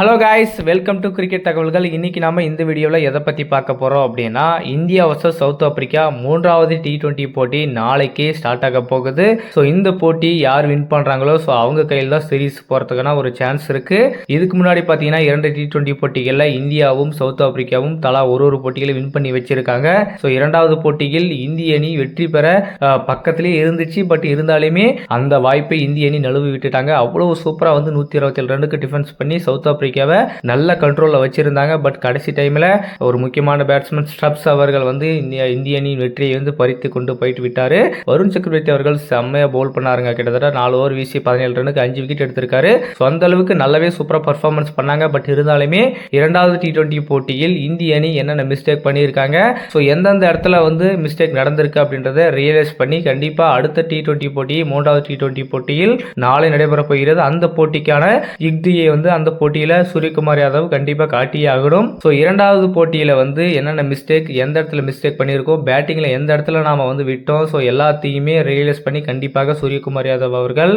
Hello guys welcome to cricket தகவல்கள் இன்றைக்கி நாம் இந்த வீடியோவில் எதை பற்றி பார்க்க போகிறோம் அப்படின்னா இந்தியா வர்சஸ் சவுத் ஆப்பிரிக்கா மூன்றாவது டி டுவெண்ட்டி போட்டி நாளைக்கு ஸ்டார்ட் ஆக போகுது. ஸோ இந்த போட்டி யார் வின் பண்ணுறாங்களோ ஸோ அவங்க கையில் தான் சீரீஸ் போகிறதுக்கான ஒரு சான்ஸ் இருக்குது இதுக்கு முன்னாடி பார்த்தீங்கன்னா இரண்டு டி ட்வெண்ட்டி போட்டிகளில் இந்தியாவும் சவுத் ஆப்பிரிக்காவும் தலா ஒரு ஒரு போட்டிகளை வின் பண்ணி வச்சுருக்காங்க. ஸோ இரண்டாவது போட்டியில் இந்திய அணி வெற்றி பெற பக்கத்திலே இருந்துச்சு. பட் இருந்தாலுமே அந்த வாய்ப்பை இந்திய அணி நழுவி விட்டுட்டாங்க. அவ்வளோ சூப்பராக வந்து நூற்றி இருபத்தி ரன்னுக்கு டிஃபென்ஸ் பண்ணி சவுத் ஆப்பிரிக்காவை நல்ல கண்ட்ரோலில் வச்சுருந்தாங்க. பட் கடைசி டைமில் ஒரு முக்கியமான பேட்ஸ்மேன் ஸ்டப்ஸ் அவர்கள் வந்து இந்திய இந்திய அணியின் வெற்றியை வந்து பறித்து கொண்டு போயிட்டு விட்டார். வருண் சக்கரவர்த்தி அவர்கள் செம்மையாக பவுல் பண்ணாருங்க. கிட்டத்தட்ட நாலு ஓவர் வீசி பதினேழு ரன்னுக்கு அஞ்சு விக்கெட் எடுத்திருக்காரு. ஸோ அந்த அளவுக்கு நல்லாவே சூப்பராக பர்ஃபார்மன்ஸ் பண்ணாங்க. பட் இருந்தாலுமே இரண்டாவது டி டுவெண்ட்டி போட்டியில் இந்திய அணி என்னென்ன மிஸ்டேக் பண்ணியிருக்காங்க? ஸோ எந்தெந்த இடத்துல வந்து மிஸ்டேக் நடந்திருக்கு அப்படின்றத ரியலைஸ் பண்ணி கண்டிப்பாக அடுத்த டி டுவெண்ட்டி போட்டி மூன்றாவது டி டுவெண்ட்டி போட்டியில் நாளை நடைபெற போகிறது. அந்த போட்டிக்கான யுக்தியை வந்து அந்த போட்டியில் சூரியகுமார் யாதவ் கண்டிப்பாக காட்டியே ஆகணும். ஸோ இரண்டாவது போட்டியில் வந்து என்னென்ன மிஸ்டேக் எந்த இடத்துல மிஸ்டேக் பண்ணியிருக்கோம் பேட்டிங்கில் எந்த இடத்துல நாம் வந்து விட்டோம் ஸோ எல்லாத்தையுமே ரியலைஸ் பண்ணி கண்டிப்பாக சூரியகுமார் யாதவ் அவர்கள்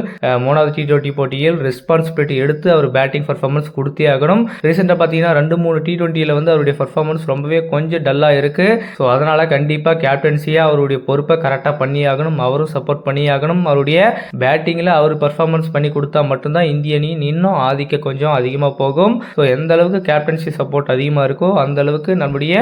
மூணாவது டி டுவெண்ட்டி போட்டியில் ரெஸ்பான்சிபிலிட்டி எடுத்து அவர் பேட்டிங் பர்ஃபார்மன்ஸ் கொடுத்தே ஆகணும். ரீசெண்டாக பார்த்தீங்கன்னா ரெண்டு மூணு டி டுவெண்ட்டியில் வந்து அவருடைய பர்ஃபார்மன்ஸ் ரொம்பவே கொஞ்சம் டல்லாக இருக்குது ஸோ அதனால் கண்டிப்பாக கேப்டன்சியாக அவருடைய பொறுப்பை கரெக்டாக பண்ணி ஆகணும். அவரும் சப்போர்ட் பண்ணி ஆகணும். அவருடைய பேட்டிங்கில் அவர் பர்ஃபார்மன்ஸ் பண்ணி கொடுத்தா மட்டும்தான் இந்திய அணி இன்னும் ஆதிக்க கொஞ்சம் அதிகமாக போகும். ஸோ எந்த அளவுக்கு கேப்டன்சி சப்போர்ட் அதிகமாக இருக்கோ அந்த அளவுக்கு நம்முடைய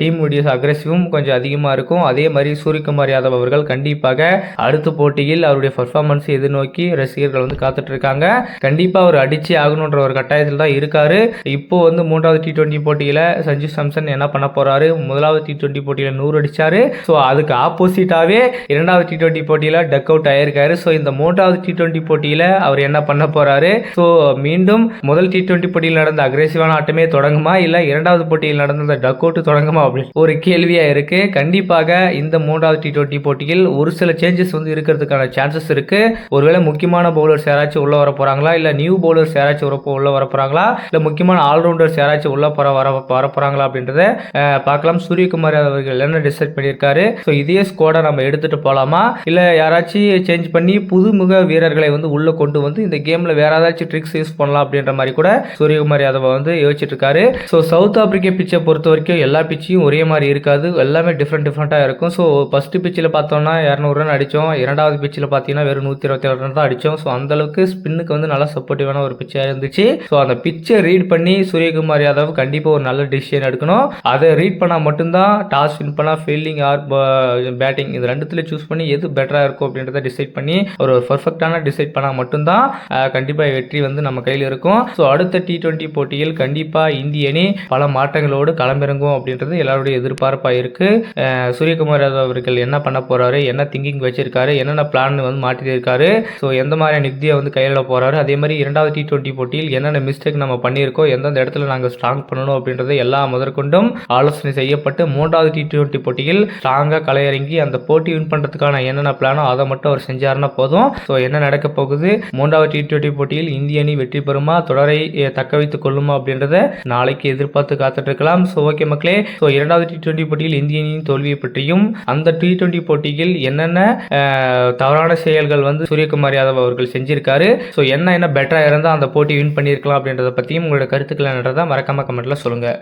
டீமுடைய அக்ரெசிவும் கொஞ்சம் அதிகமாக இருக்கும். அதே மாதிரி சூரியகுமார் யாதவ் அவர்கள் கண்டிப்பாக அடுத்த போட்டியில் அவருடைய பர்ஃபார்மன்ஸ் எதிர்நோக்கி ரசிகர்கள் வந்து காத்துட்டு இருக்காங்க கண்டிப்பாக அவர் அடிச்சு ஆகணுன்ற ஒரு கட்டாயத்தில் தான் இருக்காரு. இப்போ வந்து மூன்றாவது டி ட்வெண்ட்டி போட்டியில் சஞ்சு சாம்சன் என்ன பண்ண போறாரு? முதலாவது டி ட்வெண்ட்டி போட்டியில் நூறு அடிச்சாரு. ஸோ அதுக்கு ஆப்போசிட்டாவே இரண்டாவது டி ட்வெண்ட்டி போட்டியில் டக் அவுட் ஆயிருக்காரு. ஸோ இந்த மூன்றாவது டி டுவெண்ட்டி போட்டியில் அவர் என்ன பண்ண போறாரு? ஸோ மீண்டும் முதல் டி டுவெண்ட்டி போட்டியில் நடந்த அக்ரெசிவான ஆட்டமே தொடங்குமா? இல்லை இரண்டாவது போட்டியில் நடந்த டக் அவுட் தொடங்குமா? அப்படின்னு ஒரு கேள்வியாக இருக்கு. கண்டிப்பாக இந்த மூன்றாவது டி டுவெண்ட்டி போட்டியில் ஒரு சில சேஞ்சஸ் வந்து இருக்கிறதுக்கான சான்சஸ் இருக்கு. ஒருவேளை முக்கியமான பவுலர்ஸ் யாராச்சும் உள்ள வர போறாங்களா? இல்லை நியூ பவுலர்ஸ் யாராச்சும் உள்ள உள்ள வர போறாங்களா? இல்லை முக்கியமான ஆல்ரவுண்டர்ஸ் யாராச்சும் உள்ள போற வர வர போறாங்களா அப்படின்றத பார்க்கலாம். சூரியகுமார் அவர்கள் என்ன டிசைட் பண்ணியிருக்காரு? ஸோ இதே ஸ்குவாடை நம்ம எடுத்துட்டு போகலாமா இல்லை யாராச்சும் சேஞ்ச் பண்ணி புதுமுக வீரர்களை வந்து உள்ள கொண்டு வந்து இந்த கேம்ல வேற ஏதாச்சும் ட்ரிக்ஸ் யூஸ் பண்ணலாம் அப்படின்ற மாதிரி கூட சூரியகுமார் யாதவ் வந்து யோசிச்சுட்டு இருக்காரு ஸோ சவுத் ஆப்பிரிக்க பிச்சை பொறுத்த வரைக்கும் எல்லா பிச்சையும் ஒரே மாதிரி இருக்காது. எல்லாமே டிஃப்ரெண்ட் டிஃப்ரெண்ட்டாக இருக்கும். ஸோ ஃபர்ஸ்ட் பிச்சில் பார்த்தோம்னா இரநூறு ரன் அடித்தோம். இரண்டாவது பிச்சில் பார்த்தீங்கன்னா வெறும் நூற்றி இருபத்தேழு ரன் தான் அடித்தோம். ஸோ அந்தளவுக்கு ஸ்பின்னுக்கு வந்து நல்லா சப்போர்ட்டிவான ஒரு பிச்சாக இருந்துச்சு. ஸோ அந்த பிச்சை ரீட் பண்ணி சூரியகுமார் யாதவ் கண்டிப்பாக ஒரு நல்ல டிசிஷன் எடுக்கணும். அதை ரீட் பண்ணால் மட்டும்தான் டாஸ் வின் பண்ணால் ஃபீல்டிங் ஆர் பேட்டிங் இது ரெண்டுத்துல சூஸ் பண்ணி எது பெட்டராக இருக்கும் அப்படின்றத டிசைட் பண்ணி ஒரு பர்ஃபெக்டான டிசைட் பண்ணால் மட்டும்தான் கண்டிப்பாக வெற்றி வந்து நம்ம கையில் இருக்கும். ஸோ அடுத்த டி டுவெண்ட்டி போட்டியில் கண்டிப்பாக இந்திய அணி பல மாற்றங்களோடு களமிறங்கும் அப்படின்றது எல்லாருடைய எதிர்பார்ப்பாக இருக்குது சூரியகுமார் யாதவ் அவர்கள் என்ன பண்ண போகிறாரு என்ன திங்கிங் வச்சிருக்காரு? என்னென்ன பிளான் வந்து மாட்டியிருக்காரு ஸோ எந்த மாதிரியான யுக்தியை வந்து கையில் போகிறாரு அதே மாதிரி இரண்டாவது டி டுவெண்ட்டி போட்டியில் என்னென்ன மிஸ்டேக் நம்ம பண்ணியிருக்கோம்? எந்தெந்த இடத்துல நாங்கள் ஸ்ட்ராங் பண்ணணும் அப்படின்றத எல்லா முதற்கொண்டும் ஆலோசனை செய்யப்பட்டு மூன்றாவது டி டுவெண்ட்டி போட்டியில் ஸ்ட்ராங்காக கலையிறங்கி அந்த போட்டி வின் பண்ணுறதுக்கான என்னென்ன பிளானோ அதை மட்டும் அவர் செஞ்சாருன்னா போதும். ஸோ என்ன நடக்க போகுது? மூன்றாவது டி டுவெண்ட்டி போட்டியில் இந்திய அணி வெற்றி பெறுமா? தொடரை தக்க வைத்துக் கொள்ளுமா அப்படின்றத நாளைக்கு எதிர்பார்த்து காத்துட்டு இருக்கலாம் ஸோ ஓகே மக்களே. ஸோ இரண்டாவது டி டுவெண்ட்டி போட்டியில் இந்திய அணியின் தோல்வியை பற்றியும் அந்த டி டுவெண்ட்டி போட்டியில் என்னென்ன தவறான செயல்கள் வந்து சூரியகுமார் யாதவ் அவர்கள் செஞ்சிருக்காரு. ஸோ என்ன என்ன பெட்டராக இருந்தால் அந்த போட்டி வின் பண்ணியிருக்கலாம் அப்படின்றத பற்றியும் உங்களோட கருத்துக்கள் என்னன்றதை மறக்காம கமெண்ட்டில் சொல்லுங்கள்